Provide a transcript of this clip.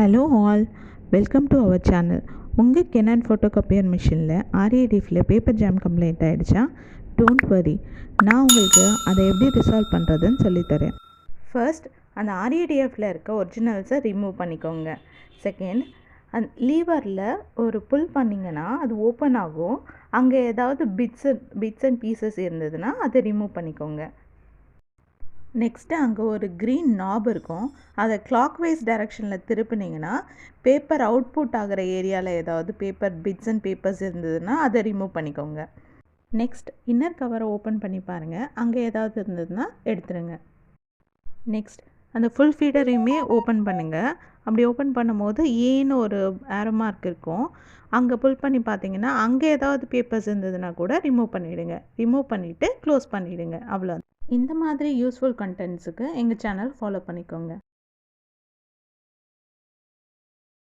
Hello all welcome to our channel உங்கள் Canon photo copier மிஷினில் ஆர்ஏடிஎஃப்பில் பேப்பர் ஜாம் கம்ப்ளைண்ட் ஆகிடுச்சா டோன்ட் வரி நான் உங்களுக்கு அதை எப்படி ரிசால்வ் பண்ணுறதுன்னு சொல்லித்தரேன். ஃபர்ஸ்ட் அந்த ஆர்ஏடிஎஃப்பில் இருக்க ஒரிஜினல்ஸை ரிமூவ் பண்ணிக்கோங்க. செகண்ட் அந் லீவரில் ஒரு புல் பண்ணிங்கன்னா அது ஓப்பன் ஆகும். அங்கே ஏதாவது பிட்ஸ் பிட்ஸ் அண்ட் பீசஸ் இருந்ததுன்னா அதை ரிமூவ் பண்ணிக்கோங்க. நெக்ஸ்ட்டு அங்கே ஒரு க்ரீன் நாப் இருக்கும். அதை கிளாக் வைஸ் டைரக்ஷனில் திருப்பினீங்கன்னா பேப்பர் அவுட்புட் ஆகிற ஏரியாவில் ஏதாவது பேப்பர் பிட்ஸ் அண்ட் பேப்பர்ஸ் இருந்ததுன்னா அதை ரிமூவ் பண்ணிக்கோங்க. நெக்ஸ்ட் இன்னர் கவரை ஓப்பன் பண்ணி பாருங்கள் அங்கே ஏதாவது இருந்ததுன்னா எடுத்துருங்க. நெக்ஸ்ட் அந்த ஃபுல் ஃபீடரையுமே ஓப்பன் பண்ணுங்கள் அப்படி ஓப்பன் பண்ணும்போது ஏன்னு ஒரு ஆரோ மார்க் இருக்கும். அங்கே புல் பண்ணி பார்த்தீங்கன்னா அங்கே ஏதாவது பேப்பர்ஸ் இருந்ததுன்னா கூட ரிமூவ் பண்ணிவிடுங்க ரிமூவ் பண்ணிவிட்டு க்ளோஸ் பண்ணிவிடுங்க அவ்வளோ இந்த மாதிரி யூஸ்ஃபுல் கண்டென்ட்ஸுக்கு எங்கள் சேனல் ஃபாலோ பண்ணிக்கோங்க.